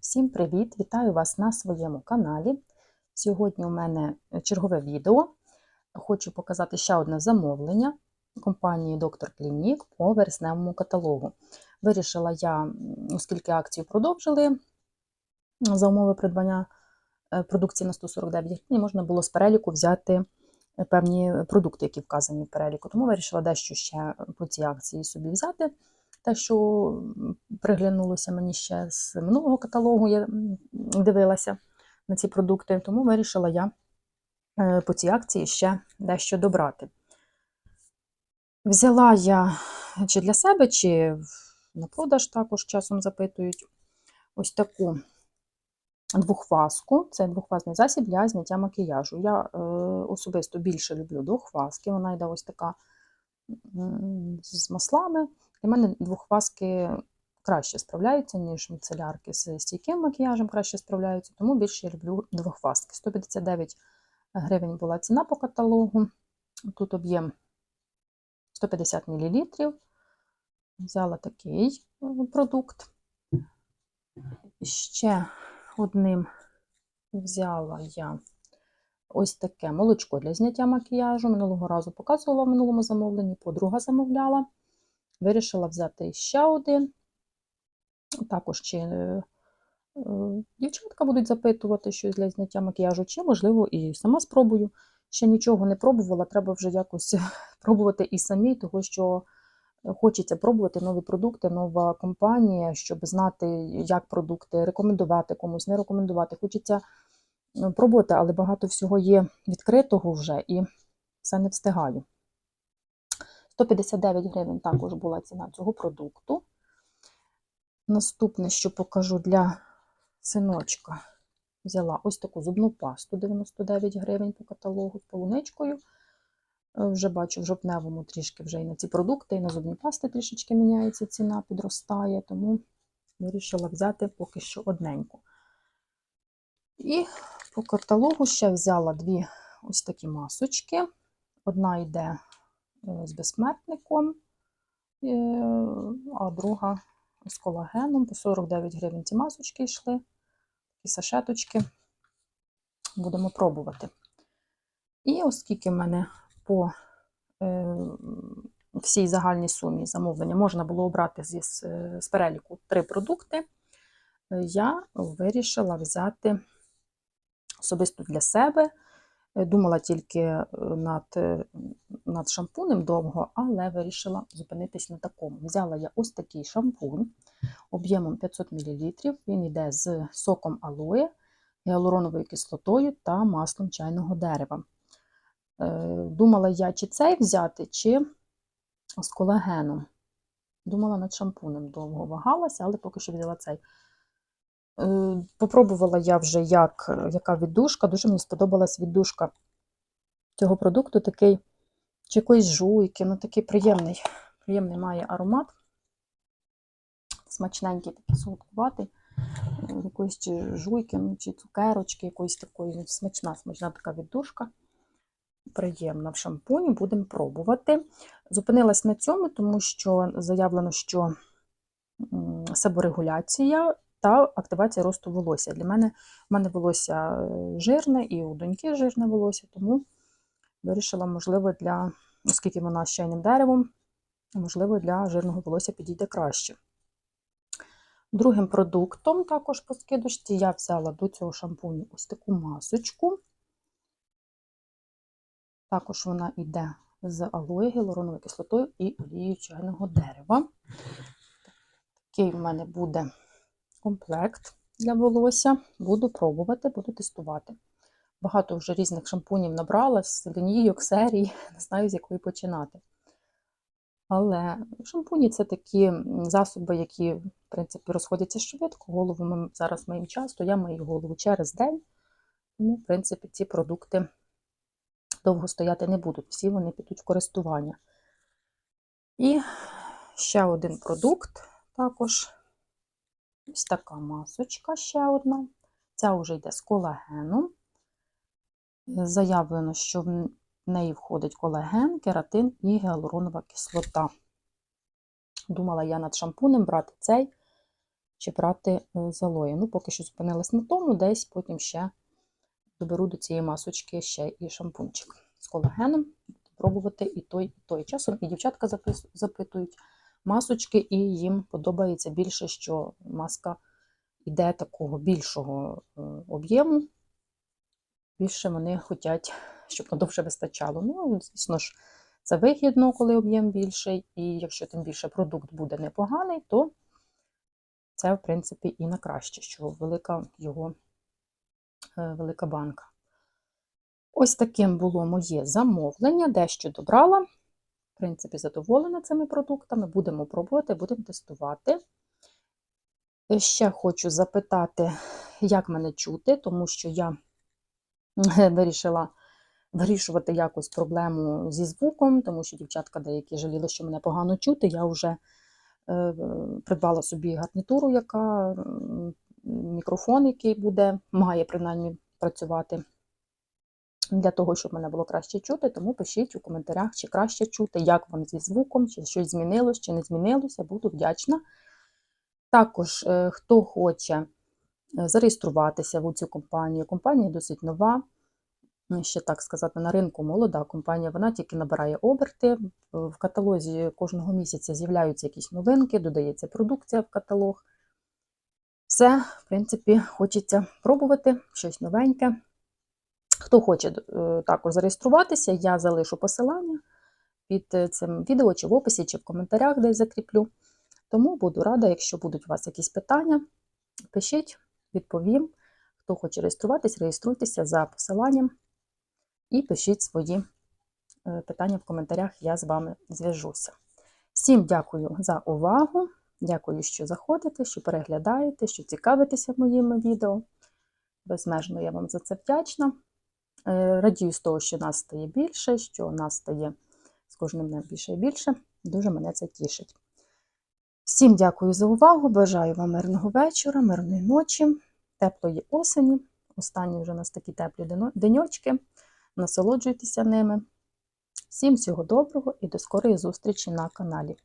Всім привіт! Вітаю вас на своєму каналі. Сьогодні у мене чергове відео. Хочу показати ще одне замовлення компанії Доктор Клінік по вересневому каталогу. Вирішила я, оскільки акцію продовжили за умови придбання е, продукції на 149 гривень, можна було з переліку взяти е, певні продукти, які вказані в переліку. Тому вирішила дещо ще по цій акції собі взяти. Те, що приглянулося мені ще з минулого каталогу, я дивилася на ці продукти, тому вирішила я е, по цій акції ще дещо добрати. Взяла я чи для себе, чи на продаж також часом запитують ось таку двохфаску. Це двохфазний засіб для зняття макіяжу. Я е, особисто більше люблю двохфаски. Вона йде ось така з маслами. Для мене двохфаски краще справляються, ніж міцелярки з стійким макіяжем краще справляються, тому більше я люблю двохфаски. 159 гривень була ціна по каталогу. Тут об'єм 150 мл. Взяла такий е, продукт. Ще одним взяла я ось таке молочко для зняття макіяжу. Минулого разу показувала в минулому замовленні, подруга замовляла. Вирішила взяти ще один. Також чи е, е, дівчатка будуть запитувати щось для зняття макіяжу, чи, можливо, і сама спробую. Ще нічого не пробувала, треба вже якось пробувати і самі, тому що хочеться пробувати нові продукти, нова компанія, щоб знати, як продукти, рекомендувати комусь, не рекомендувати. Хочеться пробувати, але багато всього є відкритого вже і все не встигаю. 159 гривень також була ціна цього продукту. Наступне, що покажу для синочка, взяла ось таку зубну пасту 99 гривень по каталогу з полуничкою. Е, Вже бачу в жовтневому трішки вже і на ці продукти, і на зубні пасти трішечки міняється ціна, підростає, тому вирішила взяти поки що одненьку. І по каталогу ще взяла дві ось такі масочки. Одна йде е, з безсмертником, е, а друга з колагеном. По 49 гривень ці масочки йшли, такі сашеточки. Будемо пробувати. І оскільки в мене по е, всій загальній сумі замовлення можна було обрати зі, з, переліку три продукти, я вирішила взяти особисто для себе. Е, Думала тільки е, над, е, над шампунем довго, але вирішила зупинитись на такому. Взяла я ось такий шампунь об'ємом 500 мл. Він йде з соком алоє, гіалуроновою кислотою та маслом чайного дерева. Думала я, чи цей взяти, чи з колагеном. Думала над шампунем довго вагалася, але поки що взяла цей. Е, Попробувала я вже, як, яка віддушка. Дуже мені сподобалась віддушка цього продукту, такий чи якоїсь жуйки, ну такий приємний, приємний має аромат. Смачненький, такий солодкуватий, е, якоїсь чи жуйки, ну, чи цукерочки, якоїсь такої смачна, смачна така віддушка. Приємна в шампуні, будемо пробувати. Зупинилась на цьому, тому що заявлено, що себорегуляція та активація росту волосся. Для мене в мене волосся е, жирне і у доньки жирне волосся, тому вирішила, можливо, для, оскільки вона з чайним деревом, можливо, для жирного волосся підійде краще. Другим продуктом, також по скидочці, я взяла до цього шампуню ось таку масочку. Також вона йде з алоє, гіалуроновою кислотою і олією чайного дерева. Такий в мене буде комплект для волосся. Буду пробувати, буду тестувати. Багато вже різних шампунів набрала з лінійок, серій, не знаю, з якої починати. Але шампуні це такі засоби, які, в принципі, розходяться швидко. Голову ми зараз моїм часто, я мию голову через день. Тому, в принципі, ці продукти довго стояти не будуть. Всі вони підуть в користування. І ще один продукт також. Ось така масочка ще одна. Ця вже йде з колагеном. Заявлено, що в неї входить колаген, кератин і гіалуронова кислота. Думала я над шампунем брати цей, чи брати е, залої. Ну, поки що зупинилась на тому, десь потім ще доберу до цієї масочки ще і шампунчик з колагеном. Пробувати і той, і той. Часом і дівчатка запитують масочки, і їм подобається більше, що маска йде такого більшого е, об'єму. Більше вони хочуть, щоб надовше вистачало. Ну, звісно ж, це вигідно, коли об'єм більший, і якщо тим більше продукт буде непоганий, то це, в принципі, і на краще, що велика його е, велика банка. Ось таким було моє замовлення, дещо добрала. Принципі, задоволена цими продуктами. Будемо пробувати, будемо тестувати. Е, Ще хочу запитати, як мене чути, тому що я вирішила вирішувати якось проблему зі звуком, тому що дівчатка деякі жаліли, що мене погано чути. Я вже е, придбала собі гарнітуру, яка мікрофон, який буде, має принаймні працювати для того, щоб мене було краще чути. Тому пишіть у коментарях, чи краще чути, як вам зі звуком, чи щось змінилось, чи не змінилося. Буду вдячна. Також, е, хто хоче е, зареєструватися в цю компанію, компанія досить нова ну, ще так сказати, на ринку молода компанія, вона тільки набирає оберти. В каталозі кожного місяця з'являються якісь новинки, додається продукція в каталог. Все, в принципі, хочеться пробувати щось новеньке. Хто хоче е, також зареєструватися, я залишу посилання під е, цим відео, чи в описі, чи в коментарях, десь закріплю. Тому буду рада, якщо будуть у вас якісь питання, пишіть, відповім. Хто хоче реєструватись, реєструйтеся за посиланням і пишіть свої е, питання в коментарях, я з вами зв'яжуся. Всім дякую за увагу. Дякую, що заходите, що переглядаєте, що цікавитеся моїми відео. Безмежно я вам за це вдячна. Е, Радію з того, що нас стає більше, що нас стає з кожним днем більше і більше. Дуже мене це тішить. Всім дякую за увагу. Бажаю вам мирного вечора, мирної ночі, теплої осені. Останні вже у нас такі теплі деньочки. Насолоджуйтеся ними. Всім всього доброго і до скорої зустрічі на каналі.